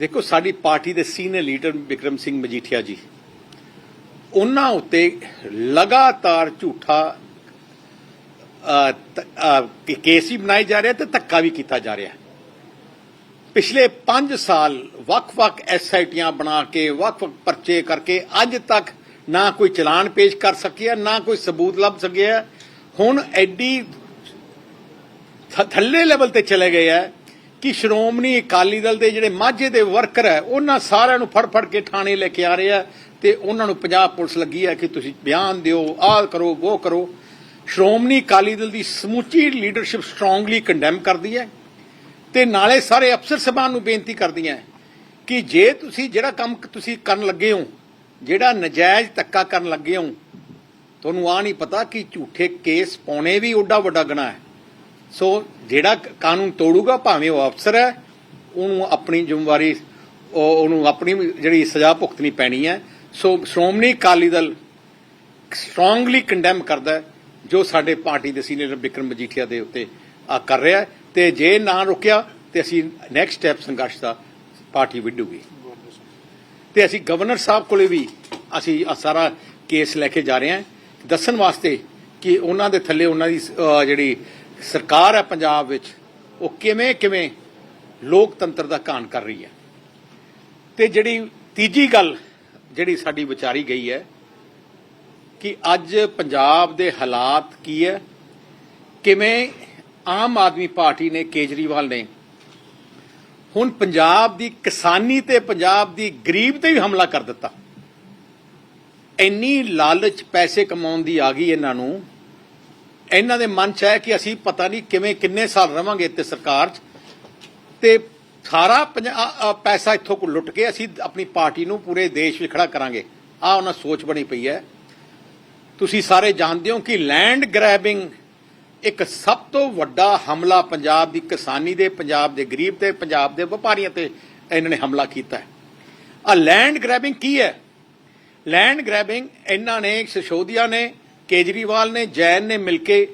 ਦੇਖੋ, ਸਾਡੀ ਪਾਰਟੀ ਦੇ ਸੀਨੀਅਰ ਲੀਡਰ ਵਿਕਰਮ ਸਿੰਘ ਮਜੀਠੀਆ ਜੀ, ਉਹਨਾਂ ਉੱਤੇ ਲਗਾਤਾਰ ਝੂਠਾ ਕੇਸ ਵੀ ਬਣਾਏ ਜਾ ਰਿਹਾ ਤੇ ਧੱਕਾ ਵੀ ਕੀਤਾ ਜਾ ਰਿਹਾ। ਪਿਛਲੇ 5 ਸਾਲ ਵੱਖ-ਵੱਖ ਐਸਆਈਟੀਆਂ ਬਣਾ ਕੇ, ਵੱਖ-ਵੱਖ ਪਰਚੇ ਕਰਕੇ ਅੱਜ ਤੱਕ ਨਾ ਕੋਈ ਚਲਾਨ ਪੇਸ਼ ਕਰ ਸਕਿਆ, ਨਾ ਕੋਈ ਸਬੂਤ ਲੱਭ ਸਕਿਆ। ਹੁਣ ਐਡੀ ਥੱਲੇ ਲੈਵਲ ਤੇ ਚਲੇ ਗਏ ਹੈ ਕਿ ਸ਼੍ਰੋਮਣੀ ਅਕਾਲੀ ਦਲ ਦੇ ਜਿਹੜੇ ਮਾਝੇ ਦੇ ਵਰਕਰ ਹੈ, ਉਹਨਾਂ ਸਾਰਿਆਂ ਨੂੰ ਫੜ ਫੜ ਕੇ ਥਾਣੇ ਲੈ ਕੇ ਆ ਰਹੇ ਆ ਤੇ ਉਹਨਾਂ ਨੂੰ ਪੰਜਾਬ ਪੁਲਿਸ ਲੱਗੀ ਹੈ ਕਿ ਤੁਸੀਂ ਬਿਆਨ ਦਿਓ, ਆਹ ਕਰੋ, ਉਹ ਕਰੋ। ਸ਼੍ਰੋਮਣੀ ਅਕਾਲੀ ਦਲ ਦੀ ਸਮੁੱਚੀ ਲੀਡਰਸ਼ਿਪ ਸਟਰੋਂਗਲੀ ਕੰਡੈਮ ਕਰਦੀ ਹੈ ਤੇ ਨਾਲੇ ਸਾਰੇ ਅਫਸਰ ਸਭਾਨ ਨੂੰ ਬੇਨਤੀ ਕਰਦੀਆਂ ਹੈ ਕਿ ਜੇ ਤੁਸੀਂ ਜਿਹੜਾ ਕੰਮ ਤੁਸੀਂ ਕਰਨ ਲੱਗੇ ਹੋ, ਜਿਹੜਾ ਨਜਾਇਜ਼ ਧੱਕਾ ਕਰਨ ਲੱਗੇ ਹੋ, ਤੁਹਾਨੂੰ ਆ ਨਹੀਂ ਪਤਾ ਕਿ ਝੂਠੇ ਕੇਸ ਪਾਉਣੇ ਵੀ ਓਡਾ ਵੱਡਾ ਗੁਨਾਹ ਹੈ। ਸੋ ਜਿਹੜਾ ਕਾਨੂੰਨ ਤੋੜੂਗਾ, ਭਾਵੇਂ ਉਹ ਅਫਸਰ ਹੈ, ਉਹਨੂੰ ਆਪਣੀ ਜ਼ਿੰਮੇਵਾਰੀ ਉਹਨੂੰ ਆਪਣੀ ਜਿਹੜੀ ਸਜ਼ਾ ਭੁਗਤਣੀ ਪੈਣੀ ਹੈ। So Shiromani Akali Dal strongly condemn ਕਰਦਾ ਹੈ, ਜੋ ਸਾਡੇ ਪਾਰਟੀ ਦੇ ਸੀਨੀਅਰ ਬਿਕਰਮ ਮਜੀਠੀਆ ਦੇ ਉੱਤੇ ਆ ਕਰ ਰਿਹਾ ਹੈ। ਤੇ ਜੇ ਨਾ ਰੁਕਿਆ, ਤੇ ਅਸੀਂ ਨੈਕਸਟ ਸਟੈਪ ਸੰਘਰਸ਼ ਦਾ ਪਾਰਟੀ ਵਿੱਢੂਗੀ। ਤੇ ਅਸੀਂ ਗਵਰਨਰ ਸਾਹਿਬ ਕੋਲੇ ਵੀ ਅਸੀਂ ਆਹ ਸਾਰਾ ਕੇਸ ਲੈ ਕੇ ਜਾ ਰਹੇ ਹਾਂ। ਦੱਸਣ ਵਾਸਤੇ ਕਿ ਉਹਨਾਂ ਦੇ ਥੱਲੇ ਉਹਨਾਂ ਦੀ ਜਿਹੜੀ ਸਰਕਾਰ ਹੈ ਪੰਜਾਬ ਵਿੱਚ, ਉਹ ਕਿਵੇਂ ਕਿਵੇਂ ਲੋਕਤੰਤਰ ਦਾ ਕਾਨ ਕਰ ਰਹੀ ਹੈ। ਤੇ ਜਿਹੜੀ ਤੀਜੀ ਗੱਲ, ਜਿਹੜੀ ਸਾਡੀ ਵਿਚਾਰੀ ਗਈ ਹੈ, ਕਿ ਅੱਜ ਪੰਜਾਬ ਦੇ ਹਾਲਾਤ ਕੀ ਹੈ, ਕਿਵੇਂ ਆਮ ਆਦਮੀ ਪਾਰਟੀ ਨੇ ਕੇਜਰੀਵਾਲ ਨੇ ਹੁਣ ਪੰਜਾਬ ਦੀ ਕਿਸਾਨੀ ਤੇ ਪੰਜਾਬ ਦੀ ਗਰੀਬ ਤੇ ਵੀ ਹਮਲਾ ਕਰ ਦਿੱਤਾ। ਇੰਨੀ ਲਾਲਚ ਪੈਸੇ ਕਮਾਉਣ ਦੀ ਆ ਗਈ ਇਹਨਾਂ ਨੂੰ ਇਹਨਾਂ ਦੇ ਮਨ ਚ ਹੈ ਕਿ ਅਸੀਂ ਪਤਾ ਨਹੀਂ ਕਿਵੇਂ, ਕਿੰਨੇ ਸਾਲ ਰਵਾਂਗੇ ਇੱਥੇ ਸਰਕਾਰ 'ਚ। ਤੇ ਸਾਰਾ ਪੰਜਾ- ਪੈਸਾ ਇੱਥੋਂ ਕੋ ਲੁੱਟ ਕੇ ਅਸੀਂ ਆਪਣੀ ਪਾਰਟੀ ਨੂੰ ਪੂਰੇ ਦੇਸ਼ ਵਿੱਚ ਖੜਾ ਕਰਾਂਗੇ। ਆ ਉਹਨਾਂ ਸੋਚ ਬਣੀ ਪਈ ਹੈ। ਤੁਸੀਂ ਸਾਰੇ ਜਾਣਦੇ ਹੋ ਕਿ ਲੈਂਡ ਗ੍ਰੈਬਿੰਗ ਇੱਕ ਸਭ ਤੋਂ ਵੱਡਾ ਹਮਲਾ ਪੰਜਾਬ ਦੀ ਕਿਸਾਨੀ ਦੇ, ਪੰਜਾਬ ਦੇ ਗਰੀਬ ਤੇ, ਪੰਜਾਬ ਦੇ ਵਪਾਰੀਆਂ ਤੇ ਇਹਨਾਂ ਨੇ ਹਮਲਾ ਕੀਤਾ ਹੈ। ਆ ਲੈਂਡ ਗ੍ਰੈਬਿੰਗ ਕੀ ਹੈ? ਲੈਂਡ ਗ੍ਰੈਬਿੰਗ ਇਹਨਾਂ ਨੇ ਸਿਸੋਦੀਆ ਨੇ ਕੇਜਰੀਵਾਲ ਨੇ, ਜੈਨ ਨੇ ਮਿਲ ਕੇ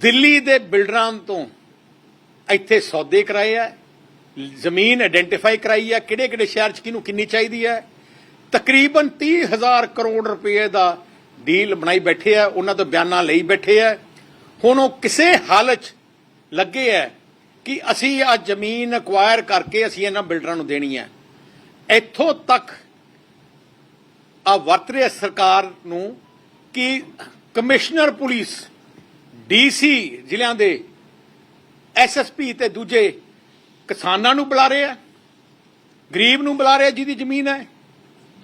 ਦਿੱਲੀ ਦੇ ਬਿਲਡਰਾਂ ਤੋਂ ਇੱਥੇ ਸੌਦੇ ਕਰਾਏ ਆ, ਜ਼ਮੀਨ ਆਇਡੈਂਟੀਫਾਈ ਕਰਾਈ ਹੈ ਕਿਹੜੇ ਕਿਹੜੇ ਸ਼ਹਿਰ 'ਚ ਕਿਹਨੂੰ ਕਿੰਨੀ ਚਾਹੀਦੀ ਹੈ ਤਕਰੀਬਨ 30000 ਕਰੋੜ ਰੁਪਏ ਦਾ ਡੀਲ ਬਣਾਈ ਬੈਠੇ ਆ, ਉਹਨਾਂ ਤੋਂ ਬਿਆਨਾਂ ਲਈ ਬੈਠੇ ਆ। ਹੁਣ ਉਹ ਕਿਸੇ ਹਾਲਤ ਲੱਗੇ ਆ ਕਿ ਅਸੀਂ ਆ ਜ਼ਮੀਨ ਅਕਵਾਇਰ ਕਰਕੇ ਅਸੀਂ ਇਹਨਾਂ ਬਿਲਡਰਾਂ ਨੂੰ ਦੇਣੀ ਹੈ ਇੱਥੋਂ ਤੱਕ ਆ ਵਰਤ ਰਿਹਾ ਸਰਕਾਰ ਨੂੰ ਕਿ ਕਮਿਸ਼ਨਰ ਪੁਲਿਸ, ਡੀਸੀ ਜ਼ਿਲ੍ਹਿਆਂ ਦੇ ਐਸਐਸਪੀ ਤੇ ਦੂਜੇ ਕਿਸਾਨਾਂ ਨੂੰ ਬੁਲਾ ਰਹੇ ਆ ਗਰੀਬ ਨੂੰ ਬੁਲਾ ਰਹੇ ਜਿਹਦੀ ਜ਼ਮੀਨ ਹੈ,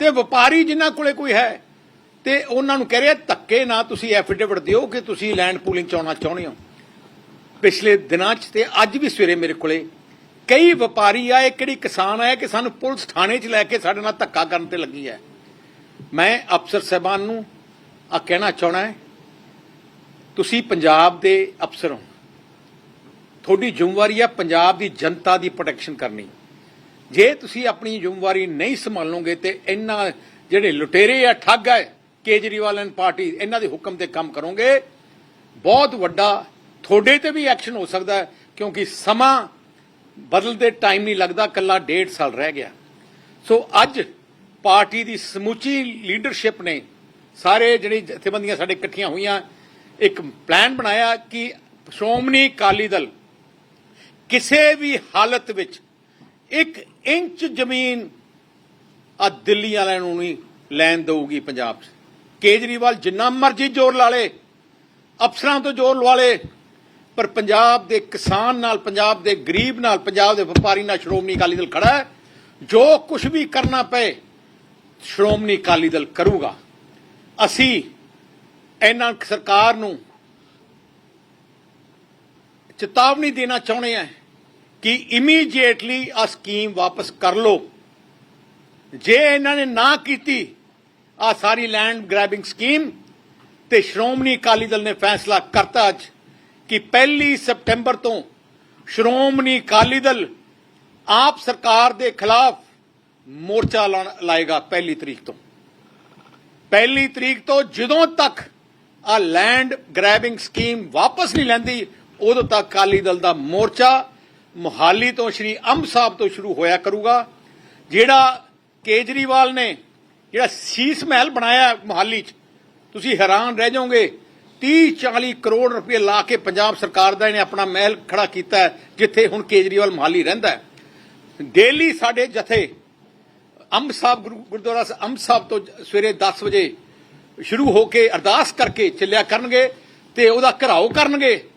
ਤੇ ਵਪਾਰੀ ਜਿਨ੍ਹਾਂ ਕੋਲੇ ਕੋਈ ਹੈ, ਤੇ ਉਹਨਾਂ ਨੂੰ ਕਹਿ ਰਿਹਾ, ਧੱਕੇ ਨਾ ਤੁਸੀਂ ਐਫੀਡੇਵਿਟ ਦਿਓ ਕਿ ਤੁਸੀਂ ਲੈਂਡ ਪੂਲਿੰਗ ਚ ਆਉਣਾ ਚਾਹੁੰਦੇ ਹੋ। ਪਿਛਲੇ ਦਿਨਾਂ 'ਚ ਤੇ ਅੱਜ ਵੀ ਸਵੇਰੇ ਮੇਰੇ ਕੋਲੇ ਕਈ ਵਪਾਰੀ ਆਏ ਕਿਹੜੀ ਕਿਸਾਨ ਆਏ ਕਿ ਸਾਨੂੰ ਪੁਲਿਸ ਥਾਣੇ 'ਚ ਲੈ ਕੇ ਸਾਡੇ ਨਾਲ ਧੱਕਾ ਕਰਨ ਤੇ ਲੱਗੀ ਹੈ। ਮੈਂ ਅਫਸਰ ਸਾਹਿਬਾਨ ਨੂੰ ਆ ਕਹਿਣਾ ਚਾਹਣਾ ਹੈ, ਤੁਸੀਂ ਪੰਜਾਬ ਦੇ ਅਫਸਰ ਹੋ। ਤੁਹਾਡੀ ਜ਼ਿੰਮੇਵਾਰੀ ਹੈ ਪੰਜਾਬ ਦੀ ਜਨਤਾ ਦੀ ਪ੍ਰੋਟੈਕਸ਼ਨ ਕਰਨੀ। ਜੇ ਤੁਸੀਂ ਆਪਣੀ ਜ਼ਿੰਮੇਵਾਰੀ ਨਹੀਂ ਸੰਭਾਲੋਗੇ ਤੇ ਇਹਨਾਂ ਜਿਹੜੇ ਲੁਟੇਰੇ ਆ, ਠੱਗ ਹੈ ਕੇਜਰੀਵਾਲ ਐਂਡ ਪਾਰਟੀ, ਇਹਨਾਂ ਦੇ ਹੁਕਮ ਤੇ ਕੰਮ ਕਰੋਗੇ, ਬਹੁਤ ਵੱਡਾ ਤੁਹਾਡੇ ਤੇ ਵੀ ਐਕਸ਼ਨ ਹੋ ਸਕਦਾ ਕਿਉਂਕਿ ਸਮਾਂ ਬਦਲਦੇ ਟਾਈਮ ਨਹੀਂ ਲੱਗਦਾ ਕੱਲਾ ਡੇਢ ਸਾਲ ਰਹਿ ਗਿਆ। ਸੋ ਅੱਜ ਪਾਰਟੀ ਦੀ ਸਮੁੱਚੀ ਲੀਡਰਸ਼ਿਪ ਨੇ ਸਾਰੇ ਜਿਹੜੀ ਜਥੇਬੰਦੀਆਂ ਸਾਡੇ ਇਕੱਠੀਆਂ ਹੋਈਆਂ, ਇੱਕ ਪਲਾਨ ਬਣਾਇਆ ਕਿ ਸ਼੍ਰੋਮਣੀ ਅਕਾਲੀ ਦਲ ਕਿਸੇ ਵੀ ਹਾਲਤ ਵਿੱਚ ਇੱਕ ਇੰਚ ਜ਼ਮੀਨ ਆ ਦਿੱਲੀ ਵਾਲਿਆਂ ਨੂੰ ਨਹੀਂ ਲੈਣ ਦਊਗੀ ਪੰਜਾਬ 'ਚ। ਕੇਜਰੀਵਾਲ ਜਿੰਨਾ ਮਰਜ਼ੀ ਜ਼ੋਰ ਲਾ ਲੇ, ਅਫਸਰਾਂ ਤੋਂ ਜ਼ੋਰ ਲਵਾ ਲੇ, ਪਰ ਪੰਜਾਬ ਦੇ ਕਿਸਾਨ ਨਾਲ, ਪੰਜਾਬ ਦੇ ਗਰੀਬ ਨਾਲ, ਪੰਜਾਬ ਦੇ ਵਪਾਰੀ ਨਾਲ ਸ਼੍ਰੋਮਣੀ ਅਕਾਲੀ ਦਲ ਖੜਾ ਹੈ। ਜੋ ਕੁਝ ਵੀ ਕਰਨਾ ਪਏ, ਸ਼੍ਰੋਮਣੀ ਅਕਾਲੀ ਦਲ ਕਰੂਗਾ। ਅਸੀਂ ਇਹਨਾਂ ਸਰਕਾਰ ਨੂੰ ਚੇਤਾਵਨੀ ਦੇਣਾ ਚਾਹੁੰਦੇ ਹਾਂ ਕਿ ਇਮੀਡੀਏਟਲੀ ਆ ਸਕੀਮ ਵਾਪਸ ਕਰ ਲਓ। ਜੇ ਇਹਨਾਂ ਨੇ ਨਾ ਕੀਤੀ ਆ ਸਾਰੀ ਲੈਂਡ ਗ੍ਰੈਬਿੰਗ ਸਕੀਮ ਤੇ ਸ਼੍ਰੋਮਣੀ ਅਕਾਲੀ ਦਲ ਨੇ ਫੈਸਲਾ ਕਰਤਾ ਅੱਜ ਕਿ 1 ਸਪਟੈਂਬਰ ਤੋਂ ਸ਼੍ਰੋਮਣੀ ਅਕਾਲੀ ਦਲ ਆਪ ਸਰਕਾਰ ਦੇ ਖਿਲਾਫ ਮੋਰਚਾ ਲਾਏਗਾ ਪਹਿਲੀ ਤਰੀਕ ਤੋਂ। ਪਹਿਲੀ ਤਰੀਕ ਤੋਂ ਜਦੋਂ ਤੱਕ ਆ ਲੈਂਡ ਗ੍ਰੈਬਿੰਗ ਸਕੀਮ ਵਾਪਸ ਨਹੀਂ ਲੈਂਦੀ, ਉਦੋਂ ਤੱਕ ਅਕਾਲੀ ਦਲ ਦਾ ਮੋਰਚਾ ਮੁਹਾਲੀ ਤੋਂ ਸ਼੍ਰੀ ਅੰਬ ਸਾਹਿਬ ਤੋਂ ਸ਼ੁਰੂ ਹੋਇਆ ਕਰੂਗਾ। ਜਿਹੜਾ ਕੇਜਰੀਵਾਲ ਨੇ, ਜਿਹੜਾ ਸੀਸ ਮਹਿਲ ਬਣਾਇਆ ਮੁਹਾਲੀ 'ਚ, ਤੁਸੀਂ ਹੈਰਾਨ ਰਹਿ ਜਾਓਗੇ। 30 40 ਕਰੋੜ ਰੁਪਏ ਲਾ ਕੇ ਪੰਜਾਬ ਸਰਕਾਰ ਦਾ ਇਹਨੇ ਆਪਣਾ ਮਹਿਲ ਖੜਾ ਕੀਤਾ ਜਿੱਥੇ ਹੁਣ ਕੇਜਰੀਵਾਲ ਮੁਹਾਲੀ ਰਹਿੰਦਾ ਹੈ। ਡੇਲੀ ਸਾਡੇ ਜਥੇ ਅੰਬ ਸਾਹਿਬ ਗੁਰੂ- ਗੁਰਦੁਆਰਾ ਅੰਬ ਸਾਹਿਬ ਤੋਂ ਸਵੇਰੇ 10 ਵਜੇ ਸ਼ੁਰੂ ਹੋ ਕੇ ਅਰਦਾਸ ਕਰਕੇ ਚੱਲਿਆ ਕਰਨਗੇ ਤੇ ਉਹਦਾ ਘਰਾਓ ਕਰਨਗੇ।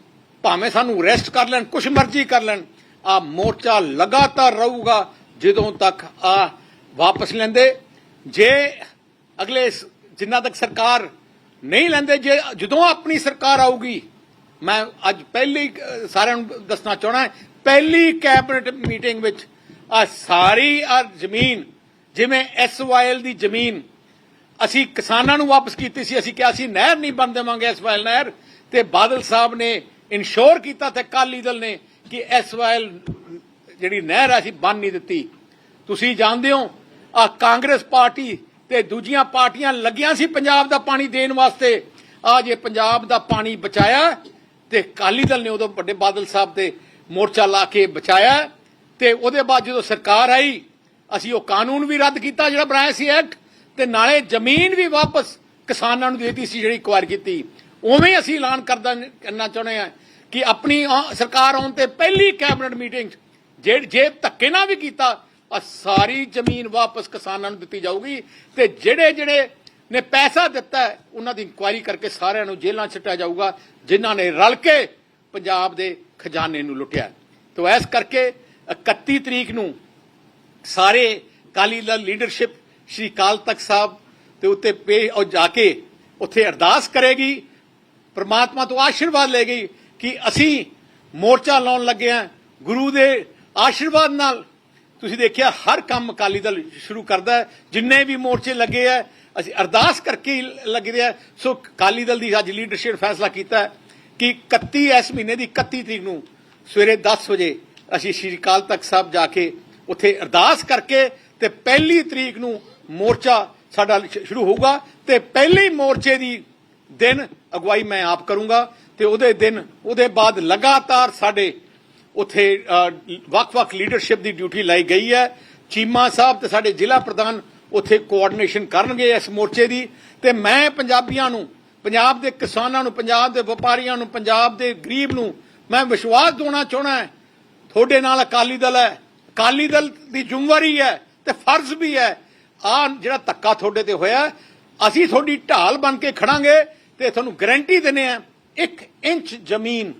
ਭਾਵੇਂ ਸਾਨੂੰ ਰੈਸਟ ਕਰ ਲੈਣ, ਕੁਛ ਮਰਜ਼ੀ ਕਰ ਲੈਣ, ਆ ਮੋਰਚਾ ਲਗਾਤਾਰ ਰਹੂਗਾ ਜਦੋਂ ਤੱਕ ਆ ਵਾਪਸ ਲੈਂਦੇ। ਜੇ ਅਗਲੇ ਜਿੰਨਾ ਤੱਕ ਸਰਕਾਰ ਨਹੀਂ ਲੈਂਦੇ, ਜੇ ਜਦੋਂ ਆਪਣੀ ਸਰਕਾਰ ਆਊਗੀ, ਮੈਂ ਅੱਜ ਪਹਿਲੀ ਸਾਰਿਆਂ ਨੂੰ ਦੱਸਣਾ ਚਾਹਣਾ ਪਹਿਲੀ ਕੈਬਨਿਟ ਮੀਟਿੰਗ ਵਿੱਚ ਆ ਸਾਰੀ ਆ ਜ਼ਮੀਨ ਜਿਵੇਂ ਐਸਵਾਈਐਲ ਦੀ ਜ਼ਮੀਨ ਅਸੀਂ ਕਿਸਾਨਾਂ ਨੂੰ ਵਾਪਸ ਕੀਤੀ ਸੀ, ਅਸੀਂ ਕਿਹਾ ਸੀ, ਨਹਿਰ ਨਹੀਂ ਬਣ ਦੇਵਾਂਗੇ ਐਸਵਾਈਐਲ ਨਹਿਰ, ਤੇ ਬਾਦਲ ਸਾਹਿਬ ਨੇ ਇਨਸ਼ੋਰ ਕੀਤਾ ਤੇ ਅਕਾਲੀ ਦਲ ਨੇ ਕਿ ਐਸਵਾਈਐਲ ਜਿਹੜੀ ਨਹਿਰ ਆ, ਅਸੀਂ ਬਣ ਨਹੀਂ ਦਿੱਤੀ। ਤੁਸੀਂ ਜਾਣਦੇ ਹੋ ਆ ਕਾਂਗਰਸ ਪਾਰਟੀ ਤੇ ਦੂਜੀਆਂ ਪਾਰਟੀਆਂ ਲੱਗੀਆਂ ਸੀ ਪੰਜਾਬ ਦਾ ਪਾਣੀ ਦੇਣ ਵਾਸਤੇ। ਆ ਜੇ ਪੰਜਾਬ ਦਾ ਪਾਣੀ ਬਚਾਇਆ, ਤੇ ਅਕਾਲੀ ਦਲ ਨੇ ਉਦੋਂ ਵੱਡੇ ਬਾਦਲ ਸਾਹਿਬ ਤੇ ਮੋਰਚਾ ਲਾ ਕੇ ਬਚਾਇਆ, ਤੇ ਉਹਦੇ ਬਾਅਦ ਜਦੋਂ ਸਰਕਾਰ ਆਈ ਅਸੀਂ ਉਹ ਕਾਨੂੰਨ ਵੀ ਰੱਦ ਕੀਤਾ ਜਿਹੜਾ ਬਣਾਇਆ ਸੀ ਐਕਟ, ਤੇ ਨਾਲੇ ਜ਼ਮੀਨ ਵੀ ਵਾਪਸ ਕਿਸਾਨਾਂ ਨੂੰ ਦੇਤੀ ਸੀ ਜਿਹੜੀ ਕੁਆਰ ਕੀਤੀ। ਉਵੇਂ ਅਸੀਂ ਐਲਾਨ ਕਰਦਾ ਕਰਨਾ ਚਾਹੁੰਦੇ ਆ ਕਿ ਆਪਣੀ ਸਰਕਾਰ ਆਉਣ ਤੇ ਪਹਿਲੀ ਕੈਬਨਿਟ ਮੀਟਿੰਗ ਜੇ ਜੇ ਧੱਕੇ ਨਾਲ ਵੀ ਕੀਤਾ, ਆ ਸਾਰੀ ਜ਼ਮੀਨ ਵਾਪਸ ਕਿਸਾਨਾਂ ਨੂੰ ਦਿੱਤੀ ਜਾਊਗੀ ਤੇ ਜਿਹੜੇ ਜਿਹੜੇ ਨੇ ਪੈਸਾ ਦਿੱਤਾ, ਉਹਨਾਂ ਦੀ ਇਨਕੁਆਇਰੀ ਕਰਕੇ ਸਾਰਿਆਂ ਨੂੰ ਜੇਲ੍ਹਾਂ ਛੱਟਿਆ ਜਾਊਗਾ, ਜਿਨ੍ਹਾਂ ਨੇ ਰਲ ਕੇ ਪੰਜਾਬ ਦੇ ਖਜ਼ਾਨੇ ਨੂੰ ਲੁੱਟਿਆ। ਤੋ ਇਸ ਕਰਕੇ 31 ਤਰੀਕ ਨੂੰ ਸਾਰੇ ਅਕਾਲੀ ਦਲ ਲੀਡਰਸ਼ਿਪ ਸ਼੍ਰੀ ਕਾਲ ਤਖਤ ਸਾਹਿਬ ਤੇ ਉੱਤੇ ਪੇ ਉਹ ਜਾ ਕੇ ਉੱਥੇ ਅਰਦਾਸ ਕਰੇਗੀ, ਪ੍ਰਮਾਤਮਾ ਤੋਂ ਆਸ਼ੀਰਵਾਦ ਲਏਗੀ ਕਿ ਅਸੀਂ ਮੋਰਚਾ ਲਾਉਣ ਲੱਗੇ ਆ ਗੁਰੂ ਦੇ ਆਸ਼ੀਰਵਾਦ ਨਾਲ। ਤੁਸੀਂ ਦੇਖਿਆ ਹਰ ਕੰਮ ਅਕਾਲੀ ਦਲ ਸ਼ੁਰੂ ਕਰਦਾ ਹੈ, ਜਿੰਨੇ ਵੀ ਮੋਰਚੇ ਲੱਗੇ ਆ ਅਸੀਂ ਅਰਦਾਸ ਕਰਕੇ ਹੀ ਲੱਗਦੇ ਆ ਸੋ ਅਕਾਲੀ ਦਲ ਦੀ ਅੱਜ ਲੀਡਰਸ਼ਿਪ ਫੈਸਲਾ ਕੀਤਾ ਕਿ 31 ਇਸ ਮਹੀਨੇ ਦੀ 31 ਤਰੀਕ ਨੂੰ ਸਵੇਰੇ 10 ਵਜੇ ਅਸੀਂ ਸ਼੍ਰੀ ਅਕਾਲ ਤਖਤ ਸਾਹਿਬ ਜਾ ਕੇ ਉੱਥੇ ਅਰਦਾਸ ਕਰਕੇ ਤੇ ਪਹਿਲੀ ਤਰੀਕ ਨੂੰ ਮੋਰਚਾ ਸਾਡਾ ਸ਼ੁਰੂ ਹੋਊਗਾ ਤੇ ਪਹਿਲੀ ਮੋਰਚੇ ਦੀ ਦਿਨ ਅਗਵਾਈ ਮੈਂ ਆਪ ਕਰੂੰਗਾ ਤੇ ਉਹਦੇ ਦਿਨ, ਉਹਦੇ ਬਾਅਦ ਲਗਾਤਾਰ ਸਾਡੇ ਉਥੇ ਵੱਖ-ਵੱਖ ਲੀਡਰਸ਼ਿਪ ਦੀ ਡਿਊਟੀ ਲਾਈ ਗਈ ਹੈ। ਚੀਮਾ ਸਾਹਿਬ ਤੇ ਸਾਡੇ ਜ਼ਿਲ੍ਹਾ ਪ੍ਰਧਾਨ ਉੱਥੇ ਕੋਆਰਡੀਨੇਸ਼ਨ ਕਰਨਗੇ ਇਸ ਮੋਰਚੇ ਦੀ ਤੇ ਮੈਂ ਪੰਜਾਬੀਆਂ ਨੂੰ, ਪੰਜਾਬ ਦੇ ਕਿਸਾਨਾਂ ਨੂੰ, ਪੰਜਾਬ ਦੇ ਵਪਾਰੀਆਂ ਨੂੰ, ਪੰਜਾਬ ਦੇ ਗਰੀਬ ਨੂੰ ਮੈਂ ਵਿਸ਼ਵਾਸ ਦਿਵਾਉਣਾ ਚਾਹਣਾ ਤੁਹਾਡੇ ਨਾਲ ਅਕਾਲੀ ਦਲ ਹੈ ਅਕਾਲੀ ਦਲ ਦੀ ਜ਼ਿੰਮੇਵਾਰੀ ਹੈ ਤੇ ਫਰਜ਼ ਵੀ ਹੈ। ਆ ਜਿਹੜਾ ਧੱਕਾ ਤੁਹਾਡੇ ਤੇ ਹੋਇਆ, ਅਸੀਂ ਤੁਹਾਡੀ ਢਾਲ ਬਣ ਕੇ ਖੜਾਂਗੇ ਤੇ ਤੁਹਾਨੂੰ ਗਾਰੰਟੀ ਦਿੰਨੇ ਆ ਇੱਕ ਇੰਚ ਜ਼ਮੀਨ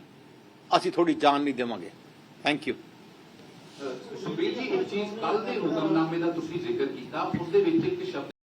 ਅਸੀਂ ਤੁਹਾਡੀ ਜਾਨ ਨਹੀਂ ਦੇਵਾਂਗੇ। ਥੈਂਕ ਯੂ ਸੁਖਬੀਰ ਜੀ, ਇੱਕ ਚੀਜ਼ ਕੱਲ ਦੇ ਹੁਕਮਨਾਮੇ ਦਾ ਤੁਸੀਂ ਜ਼ਿਕਰ